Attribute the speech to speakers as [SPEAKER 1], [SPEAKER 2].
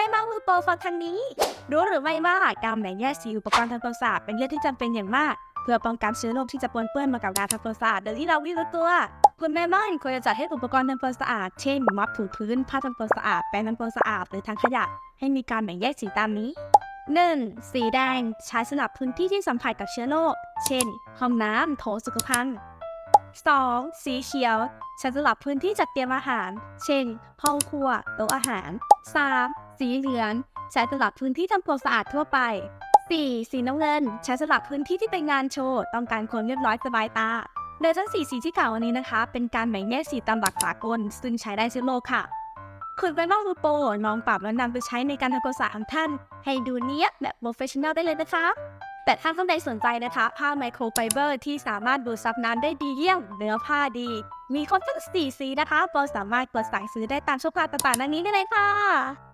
[SPEAKER 1] ม่บ้านมือโปรฟังทางนี้ รู้หรือไม่ว่าการแบ่งแยกสีอุปกรณ์ทางความสะอาดเป็นเรื่องที่จำเป็นอย่างมาก เพื่อป้องกันเชื้อโรคที่จะปนเปื้อนมากับการทำความสะอาดโดยที่เราไม่รู้ตัวคุณแม่บ้านควรจะจัดให้อุปกรณ์ทำความสะอาดเช่นม็อบถูพื้นผ้าทำความสะอาดแปรงทำความสะอาดหรือทางขยะ ให้มีการแบ่งแยกสีตามนี้ 1. สีแดงใช้สำหรับพื้นที่ที่สัมผัสกับเชื้อโรคเช่น ห้องน้ำโถสุขภัณฑ์ 2. สีเขียวใช้สำหรับพื้นที่จัดเตรียมอาหาร เช่น ห้องครัว โต๊ะอาหาร 3. สีเหลืองใช้สำหรับพื้นที่ทำความสะอาดทั่วไป 4. สีน้ำเงินใช้สำหรับพื้นที่ที่เป็นงานโชว์ ต้องการความเรียบร้อยสบายตา โดยทั้งสีสีที่กล่าววันนี้นะคะ เป็นการแบ่งแยกสีตามหลักสากล ซึ่งใช้ได้ทั่วโลกค่ะคุณไปบ้างมือโปรลองปรับแล้วนำไปใช้ในการทำความสะอาดของท่าน ให้ดูเนี้ยบแบบโปรเฟชชั่นแนลได้เลยนะคะ แต่ถ้าท่านใดสนใจนะคะ ผ้าไมโครไฟเบอร์ที่สามารถดูดซับน้ำได้ดีเยี่ยมเนื้อผ้าดี มีครบทั้ง4สีนะคะโปรสามารถกดสั่งซื้อได้ตามช่องทางต่างๆดังนี้ได้เลยค่ะ